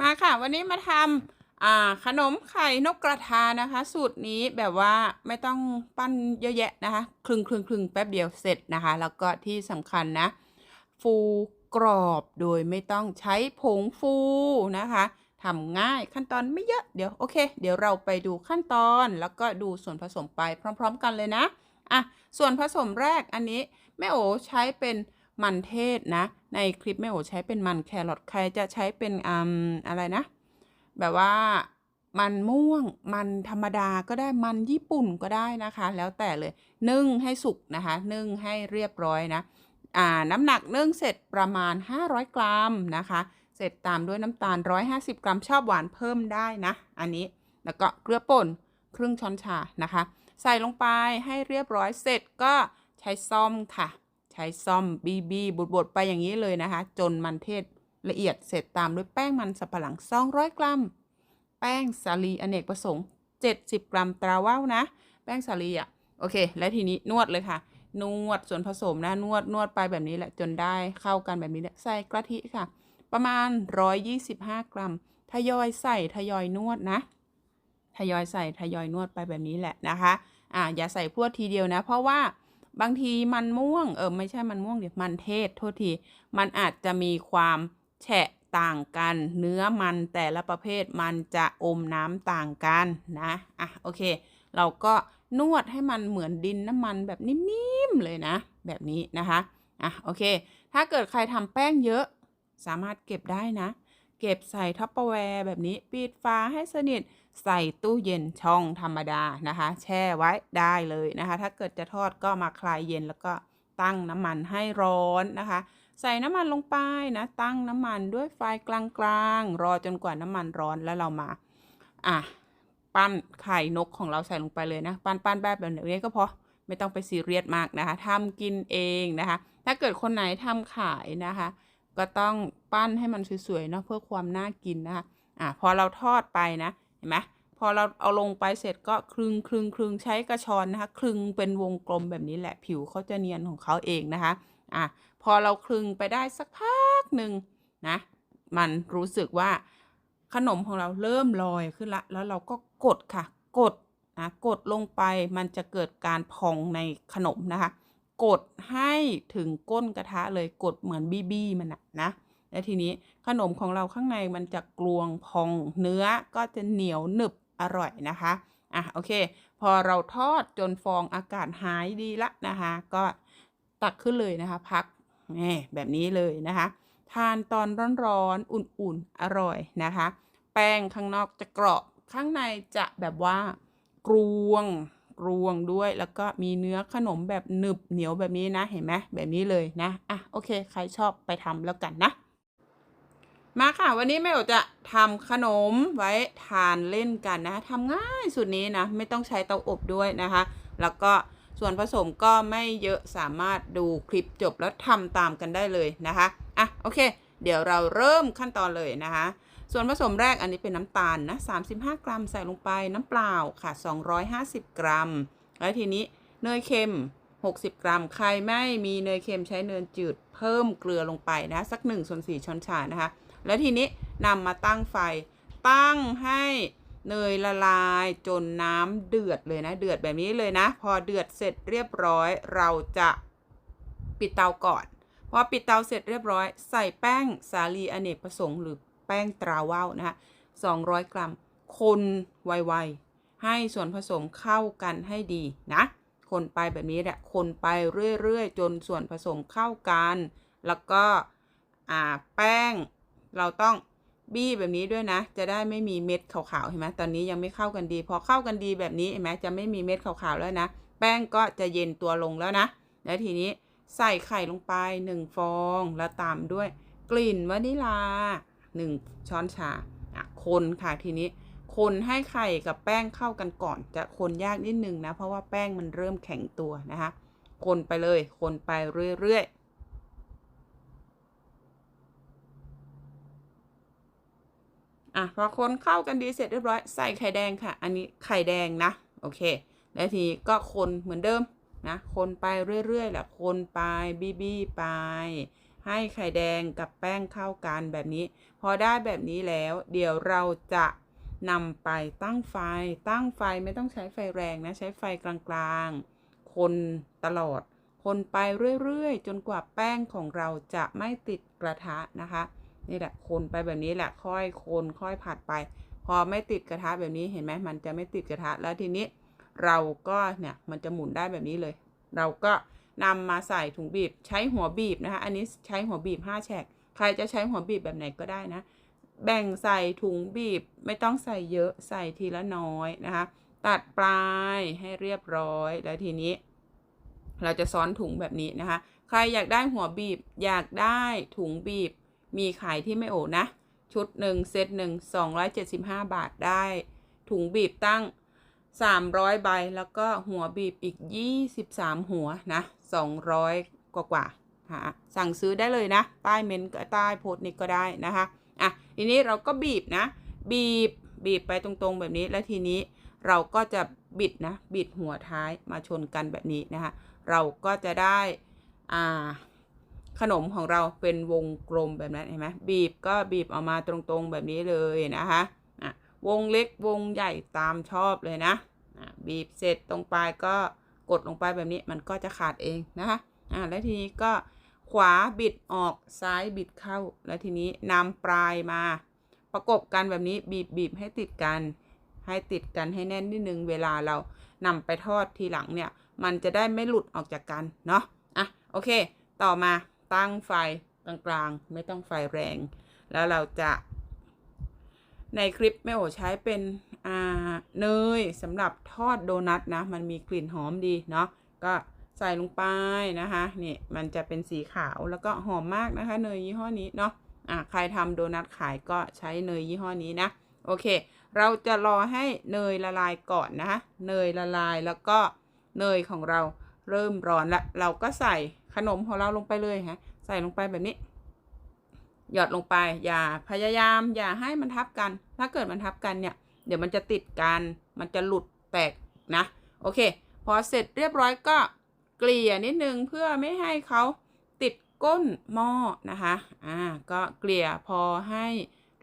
มาค่ะ วันนี้มาทำขนมไข่นกกระทานะคะ สูตรนี้แบบว่าไม่ต้องปั้นเยอะแยะนะคะคลึงคลึงคลึงแป๊บเดียวเสร็จนะคะ แล้วก็ที่สำคัญนะ ฟูกรอบโดยไม่ต้องใช้ผงฟูนะคะทำง่ายขั้นตอนไม่เยอะเดี๋ยวโอเค เดี๋ยวเราไปดูขั้นตอนแล้วก็ดูส่วนผสมไปพร้อม ๆ กันเลยนะอะส่วนผสมแรกอันนี้แม่โอใช้เป็น มันเทศนะ ในคลิปแม่โอใช้เป็นมันแครอทใครจะใช้เป็นอืมอะไรนะ แบบว่ามันม่วงมันธรรมดาก็ได้มันญี่ปุ่นก็ได้นะคะ แล้วแต่เลยนึ่งให้สุกนะคะ นึ่งให้เรียบร้อยนะอ่าน้ำหนักนึ่งเสร็จประมาณ 500 กรัมนะคะ เสร็จตามด้วยน้ำตาล 150 กรัมชอบหวานเพิ่มได้นะ อันนี้แล้วก็เกลือป่นครึ่งช้อนชานะคะ ใส่ลงไปให้เรียบร้อยเสร็จก็ใช้ซ่อมค่ะ ใช้ซ่อมบีบีบดๆไปอย่างนี้เลยนะคะ จนมันเทศละเอียดเสร็จตามด้วยแป้งมันสับปะหลัง 200 กรัม แป้งสาลีอเนกประสงค์ 70 กรัมตราว่าวนะ แป้งสาลีอะโอเค และทีนี้นวดเลยค่ะ นวดส่วนผสมนะ นวดนวดไปแบบนี้แหละจนได้เข้ากันแบบนี้แหละใส่กะทิค่ะ ประมาณ 125 กรัม ทยอยใส่ทยอยนวดนะ ทยอยใส่ทยอยนวดไปแบบนี้แหละนะคะอ่าอย่าใส่พวดทีเดียวนะ เพราะว่า บางทีมันม่วงเออไม่ใช่มันม่วงเดี๋ยวมันเทศโทษที มันอาจจะมีความแฉะต่างกัน เนื้อมันแต่ละประเภทมันจะอมน้ำต่างกันนะอะโอเค เราก็นวดให้มันเหมือนดินน้ำมันแบบนิ่มๆเลยนะ แบบนี้นะคะอะโอเค ถ้าเกิดใครทำแป้งเยอะ สามารถเก็บได้นะ เก็บใส่ทัพเปอร์แวร์แบบนี้ ปิดฝาให้สนิท ใส่ตู้เย็นช่องธรรมดานะคะ แช่ไว้ได้เลยนะคะ ถ้าเกิดจะทอดก็มาคลายเย็นแล้วก็ตั้งน้ำมันให้ร้อนนะคะ ใส่น้ำมันลงไปนะ ตั้งน้ำมันด้วยไฟกลางๆ รอจนกว่าน้ำมันร้อนแล้วเรามาอะปั้นไข่นกของเราใส่ลงไปเลยนะ ปั้นปั้นแบบแบบนี้ก็พอไม่ต้องไปซีเรียสมากนะคะทำกินเองนะคะ ถ้าเกิดคนไหนทำขายนะคะ ก็ต้องปั้นให้มันสวยๆเนาะเพื่อความน่ากินนะคะอะพอเราทอดไปนะ เห็นไหมพอเราเอาลงไปเสร็จก็คลึงคลึงคลึงใช้กระชอนนะคะคลึงเป็นวงกลมแบบนี้แหละผิวเขาจะเนียนของเขาเองนะคะอะพอเราคลึงไปได้สักพักหนึ่งนะมันรู้สึกว่าขนมของเราเริ่มลอยขึ้นละ แล้วเราก็กดค่ะ กดนะกดลงไปมันจะเกิดการพองในขนมนะคะ กดให้ถึงก้นกระทะเลยกดเหมือนบี้บี้มันนะนะ และทีนี้ขนมของเราข้างในมันจะกลวงพองเนื้อก็จะเหนียวหนึบอร่อยนะคะอะโอเค พอเราทอดจนฟองอากาศหายดีละนะคะ ก็ตักขึ้นเลยนะคะ พักนี่แบบนี้เลยนะคะ ทานตอนร้อนๆอุ่นๆอร่อยนะคะ แป้งข้างนอกจะกรอบข้างในจะแบบว่ากรวงกรวงด้วยแล้วก็มีเนื้อขนมแบบหนึบเหนียวแบบนี้นะเห็นไหมแบบนี้เลยนะอะโอเค ใครชอบไปทำแล้วกันนะ มาค่ะ วันนี้แม่โอจะทำขนมไว้ทานเล่นกันนะทำง่ายสุดนี้นะ ไม่ต้องใช้เตาอบด้วยนะคะ แล้วก็ส่วนผสมก็ไม่เยอะสามารถดูคลิปจบแล้วทำตามกันได้เลยนะคะอะโอเค เดี๋ยวเราเริ่มขั้นตอนเลยนะคะ ส่วนผสมแรกอันนี้เป็นน้ำตาลนะ 35 กรัมใส่ลงไปน้ำเปล่าค่ะ 250 กรัม แล้วทีนี้เนยเค็ม 60 กรัม ใครไม่มีเนยเค็มใช้เนยจืด เพิ่มเกลือลงไปนะสัก1ส่วน4ช้อนชานะคะ แล้วทีนี้นำมาตั้งไฟ ตั้งให้เนยละลายจนน้ำเดือดเลยนะ เดือดแบบนี้เลยนะ พอเดือดเสร็จเรียบร้อยเราจะปิดเตาก่อน พอปิดเตาเสร็จเรียบร้อย ใส่แป้งสาลีอเนกประสงค์หรือแป้งตราว่าวนะคะ200 กรัม คนไวๆให้ส่วนผสมเข้ากันให้ดีนะ คนไปแบบนี้แหละคนไปเรื่อยๆ จนส่วนผสมเข้ากัน แล้วก็อ่าแป้ง เราต้องบี้แบบนี้ด้วยนะ จะได้ไม่มีเม็ดขาวๆเห็นไหมตอนนี้ยังไม่เข้ากันดี พอเข้ากันดีแบบนี้เห็นไหมจะไม่มีเม็ดขาวๆแล้วนะ แป้งก็จะเย็นตัวลงแล้วนะ แล้วทีนี้ใส่ไข่ลงไป 1 ฟอง แล้วตามด้วยกลิ่นวานิลา 1 ช้อนชาคนค่ะทีนี้ คนให้ไข่กับแป้งเข้ากันก่อน จะคนยากนิดนึงนะ เพราะว่าแป้งมันเริ่มแข็งตัวนะคะ คนไปเลย คนไปเรื่อยๆอะพอคนเข้ากันดีเสร็จเรียบร้อยใส่ไข่แดงค่ะ อันนี้ไข่แดงนะ โอเค แล้วทีก็คนเหมือนเดิมนะ คนไปเรื่อยๆแหละคนไปบี้บี้ไป ให้ไข่แดงกับแป้งเข้ากันแบบนี้ พอได้แบบนี้แล้ว เดี๋ยวเราจะ นำไปตั้งไฟ ตั้งไฟไม่ต้องใช้ไฟแรงนะ ใช้ไฟกลางๆ คนตลอด คนไปเรื่อยๆ จนกว่าแป้งของเราจะไม่ติดกระทะนะคะ นี่แหละ คนไปแบบนี้แหละ ค่อยคนค่อยผัดไป พอไม่ติดกระทะแบบนี้เห็นไหมมันจะไม่ติดกระทะ แล้วทีนี้เราก็เนี่ยมันจะหมุนได้แบบนี้เลย เราก็นำมาใส่ถุงบีบ ใช้หัวบีบนะคะ อันนี้ใช้หัวบีบ5แฉก ใครจะใช้หัวบีบแบบไหนก็ได้นะ แบ่งใส่ถุงบีบไม่ต้องใส่เยอะใส่ทีละน้อยนะคะ ตัดปลายให้เรียบร้อยแล้วทีนี้ เราจะซ้อนถุงแบบนี้นะคะ ใครอยากได้หัวบีบอยากได้ถุงบีบ มีขายที่ไม่โอนะ ชุดหนึ่งเซตหนึ่ง275บาทได้ ถุงบีบตั้ง300ใบแล้วก็หัวบีบอีก23หัวนะ200กว่ากว่าสั่งซื้อได้เลยนะ ใต้เมนต์ใต้โพสต์นี้ก็ได้นะคะ ทีนี้เราก็บีบนะ บีบบีบไปตรงๆแบบนี้ แล้วทีนี้เราก็จะบิดนะ บิดหัวท้ายมาชนกันแบบนี้นะคะ เราก็จะได้อ่าขนมของเราเป็นวงกลมแบบนั้นเห็นไหมบีบก็บีบออกมาตรงๆแบบนี้เลยนะคะะวงเล็กวงใหญ่ตามชอบเลยนะะบีบเสร็จตรงปลายก็กดลงไปแบบนี้มันก็จะขาดเองนะคะอะแล้วทีนี้ก็ วาบิดออกซ้ายบิดเข้า แล้วทีนี้นำปลายมา ประกบกันแบบนี้บีบบีบให้ติดกัน ให้ติดกันให้แน่นนิดนึงเวลาเรานำไปทอดทีหลังเนี่ย มันจะได้ไม่หลุดออกจากกันเนาะอะโอเค ต่อมาตั้งไฟกลางๆ ไม่ต้องไฟแรง แล้วเราจะในคลิปแม่โอใช้เป็นอ่าเนยสำหรับทอดโดนัทนะ มันมีกลิ่นหอมดีเนาะก็ ใส่ลงไปนะคะนี่มันจะเป็นสีขาวแล้วก็หอมมากนะคะเนยยี่ห้อนี้เนาะอะใครทำโดนัทขายก็ใช้เนยยี่ห้อนี้นะโอเค เราจะรอให้เนยละลายก่อนนะคะเนยละลายแล้วก็เนยของเราเริ่มร้อนละเราก็ใส่ขนมของเราลงไปเลยฮะใส่ลงไปแบบนี้ หยอดลงไป อย่าพยายาม อย่าให้มันทับกัน ถ้าเกิดมันทับกันเนี่ย เดี๋ยวมันจะติดกัน มันจะหลุดแตกนะ โอเค พอเสร็จเรียบร้อยก็ เกลี่ยนิดนึงเพื่อไม่ให้เขาติดก้นหม้อนะคะอ่าก็เกลี่ยพอให้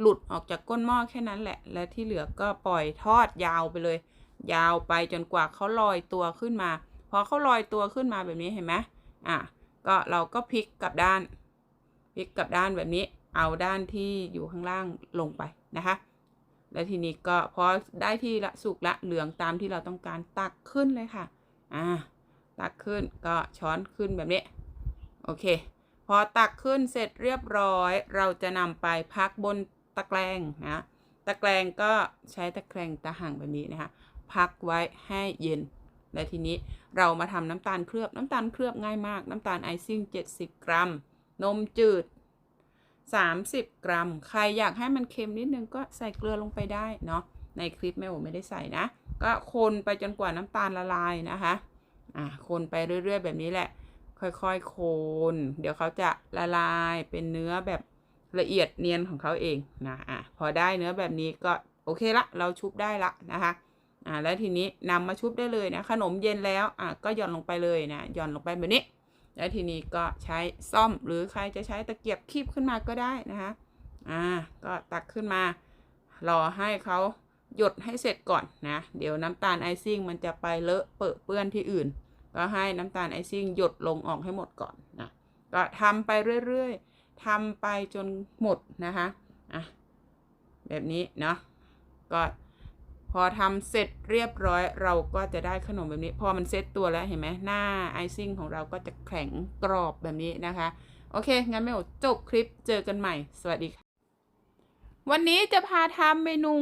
หลุดออกจากก้นหม้อแค่นั้นแหละ และที่เหลือก็ปล่อยทอดยาวไปเลย ยาวไปจนกว่าเขาลอยตัวขึ้นมา พอเขาลอยตัวขึ้นมาแบบนี้เห็นไหมอะก็เราก็พลิกกลับด้านพลิกกลับด้านแบบนี้ เอาด้านที่อยู่ข้างล่างลงไปนะคะ แล้วทีนี้ก็พอได้ที่ละสุกละเหลืองตามที่เราต้องการตักขึ้นเลยค่ะ อ่า ตักขึ้นก็ช้อนขึ้นแบบนี้ โอเค พอตักขึ้นเสร็จเรียบร้อย เราจะนำไปพักบนตะแกรงนะตะแกรงก็ใช้ตะแกรงตะห่างแบบนี้นะคะ พักไว้ให้เย็น และทีนี้เรามาทำน้ำตาลเคลือบน้ำตาลเคลือบง่ายมาก น้ำตาลไอซิ่ง 70 กรัม นมจืด 30 กรัม ใครอยากให้มันเค็มนิดนึงก็ใส่เกลือลงไปได้เนาะในคลิปแม่โอไม่ได้ใส่นะ ก็คนไปจนกว่าน้ำตาลละลายนะคะ อะคนไปเรื่อย ๆ แบบนี้แหละ ค่อยๆ โคน เดี๋ยวเขาจะละลายเป็นเนื้อแบบละเอียดเนียนของเขาเองนะอะพอได้เนื้อแบบนี้ก็โอเคละ เราชุบได้ละนะคะอ่าแล้วทีนี้นำมาชุบได้เลยนะขนมเย็นแล้วอะก็หย่อนลงไปเลยนะหย่อนลงไปแบบนี้ แล้วทีนี้ก็ใช้ซ่อมหรือใครจะใช้ตะเกียบคีบขึ้นมาก็ได้นะคะอ่าก็ตักขึ้นมารอให้เขาหยดให้เสร็จก่อนนะ เดี๋ยวน้ำตาลไอซิ่งมันจะไปเลอะเปื้อนที่อื่น ก็ให้น้ำตาลไอซิ่งหยดลงออกให้หมดก่อนนะก็ทำไปเรื่อยๆทำไปจนหมดนะคะอะแบบนี้เนาะก็พอทำเสร็จเรียบร้อยเราก็จะได้ขนมแบบนี้ พอมันเซ็ตตัวแล้วเห็นไหมหน้าไอซิ่งของเราก็จะแข็งกรอบแบบนี้นะคะ โอเค งั้นไม่โอจบคลิปเจอกันใหม่ สวัสดีค่ะ วันนี้จะพาทำเมนู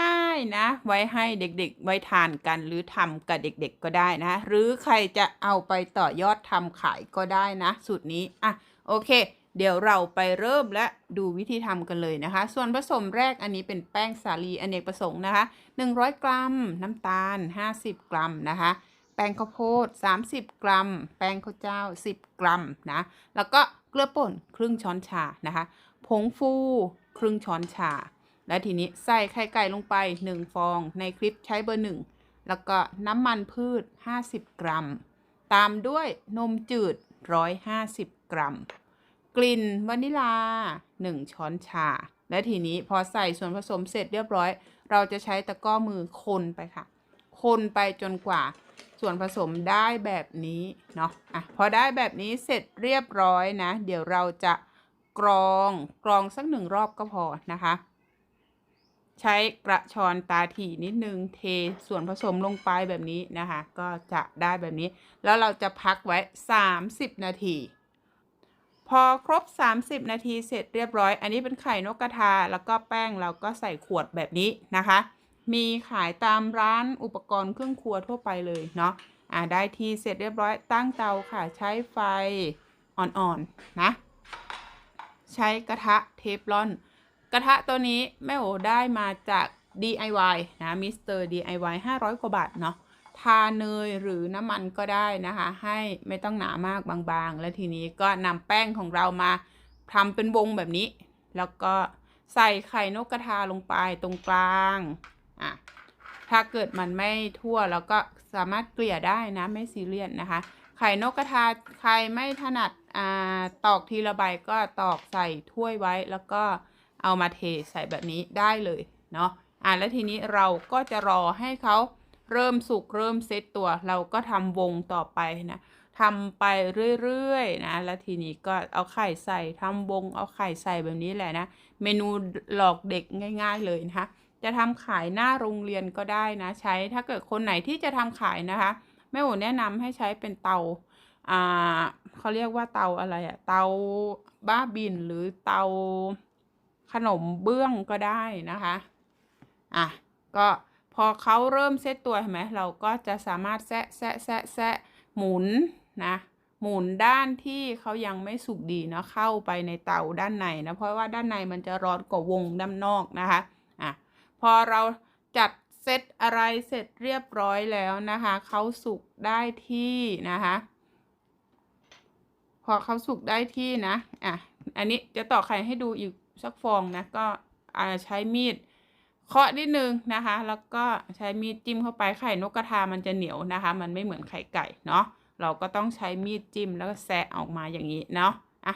ง่าย ๆนะ ไว้ให้เด็กๆ ไว้ทานกันหรือทำกับเด็กๆก็ได้นะ หรือใครจะเอาไปต่อยอดทำขายก็ได้นะ สูตรนี้อะโอเค เดี๋ยวเราไปเริ่มและดูวิธีทำกันเลยนะคะ ส่วนผสมแรกอันนี้เป็นแป้งสาลีอเนกประสงค์นะคะ 100 กรัม น้ำตาล 50 กรัมนะคะ แป้งข้าวโพด 30 กรัม แป้งข้าวเจ้า 10 กรัมนะแล้วก็เกลือป่นครึ่งช้อนชานะคะ ผงฟู ครึ่งช้อนชา และทีนี้ใส่ไข่ไก่ลงไป 1 ฟอง ในคลิปใช้เบอร์1แล้วก็น้ำมันพืช 50 กรัม ตามด้วยนมจืด 150 กรัม กลิ่นวานิลา 1 ช้อนชา และทีนี้พอใส่ส่วนผสมเสร็จเรียบร้อย เราจะใช้ตะก้อมือคนไปค่ะ คนไปจนกว่าส่วนผสมได้แบบนี้เนาะ อะ พอได้แบบนี้เสร็จเรียบร้อยนะ เดี๋ยวเราจะ กรองกรองสักหนึ่งรอบก็พอนะคะ ใช้กระชอนตาถี่นิดนึงเทส่วนผสมลงไปแบบนี้นะคะ ก็จะได้แบบนี้ แล้วเราจะพักไว้ 30 นาทีพอครบ 30 นาทีเสร็จเรียบร้อย อันนี้เป็นไข่นกกระทา แล้วก็แป้งเราก็ใส่ขวดแบบนี้นะคะ มีขายตามร้านอุปกรณ์เครื่องครัวทั่วไปเลยเนาะ อ่าได้ทีเสร็จเรียบร้อยตั้งเตาค่ะใช้ไฟอ่อนๆนะ ใช้กระทะเทฟลอน กระทะตัวนี้แม่โอได้มาจาก DIY นะมิสเตอร์ DIY 500 กว่าบาทเนาะทาเนยหรือน้ำมันก็ได้นะคะ ให้ไม่ต้องหนามากบางๆ แล้วทีนี้ก็นำแป้งของเรามาทำเป็นวงแบบนี้ แล้วก็ใส่ไข่นกกระทาลงไปตรงกลางอะถ้าเกิดมันไม่ทั่วเราก็สามารถเกลี่ยได้นะไม่ซีเรียสนะคะ ไข่นกกระทาใครไม่ถนัด ตอกทีละใบก็ตอกใส่ถ้วยไว้แล้วก็เอามาเทใส่แบบนี้ได้เลยเนาะอ่าแล้วทีนี้เราก็จะรอให้เขาเริ่มสุกเริ่มเซตตัว เราก็ทำวงต่อไปนะทำไปเรื่อยๆนะ แล้วทีนี้ก็เอาไข่ใส่ทำวงเอาไข่ใส่แบบนี้แหละนะ เมนูหลอกเด็กง่าย ๆ เลยนะคะ จะทำขายหน้าโรงเรียนก็ได้นะ ใช้ถ้าเกิดคนไหนที่จะทำขายนะคะแม่โอแนะนำให้ใช้เป็นเตา อ่าเขาเรียกว่าเตาอะไรอะเตาบ้าบินหรือเตาขนมเบื้องก็ได้นะคะอะก็พอเขาเริ่มเซตตัวเห็นไหมเราก็จะสามารถแซะแซะแซะแซะหมุนนะหมุนด้านที่เขายังไม่สุกดีเนาะเข้าไปในเตาด้านในนะเพราะว่าด้านในมันจะร้อนกว่าวงด้านนอกนะคะอะพอเราจัดเซตอะไรเสร็จเรียบร้อยแล้วนะคะเขาสุกได้ที่นะคะ อเขาสุกได้ที่นะ อะ อันนี้จะต่อกไข่ให้ดูอีกสักฟองนะ ก็ใช้มีดเคาะนิดนึงนะคะ แล้วก็ใช้มีดจิ้มเข้าไปไข่นกกระทามันจะเหนียวนะคะ มันไม่เหมือนไข่ไก่เนาะ เราก็ต้องใช้มีดจิ้มแล้วก็แซะออกมาอย่างนี้เนาะ อะ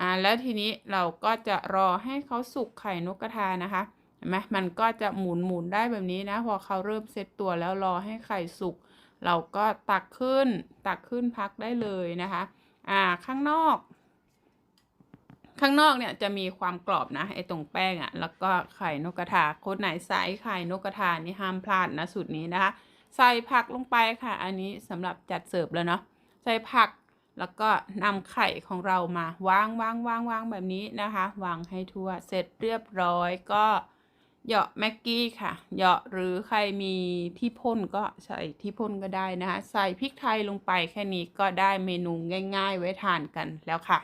อ่า แล้วทีนี้เราก็จะรอให้เขาสุกไข่นกกระทานะคะ เห็นไหมมันก็จะหมุนหมุนได้แบบนี้นะ พอเขาเริ่มเซตตัวแล้วรอให้ไข่สุก เราก็ตักขึ้น ตักขึ้นพักได้เลยนะคะ อ่าข้างนอก ข้างนอกเนี่ยจะมีความกรอบนะไอ้ตรงแป้งอะ่ะ แล้วก็ไข่นกกระทาคนไหนใส่ไข่นกกระทานี่ห้ามพลาดนะสูตรนี้นะคะใส่ผักลงไปค่ะ อันนี้สำหรับจัดเสิร์ฟแล้วเนาะใส่ผักแล้วก็นำไข่ของเรามาวางวางวางวางแบบนี้นะคะ วางให้ทั่วเสร็จเรียบร้อยก็ เหยาะแม็กกี้ค่ะ เหยาะหรือใครมีที่พ่นก็ใส่ที่พ่นก็ได้นะคะ ใส่พริกไทยลงไปแค่นี้ก็ได้เมนูง่าย ๆ ไว้ทานกันแล้วค่ะ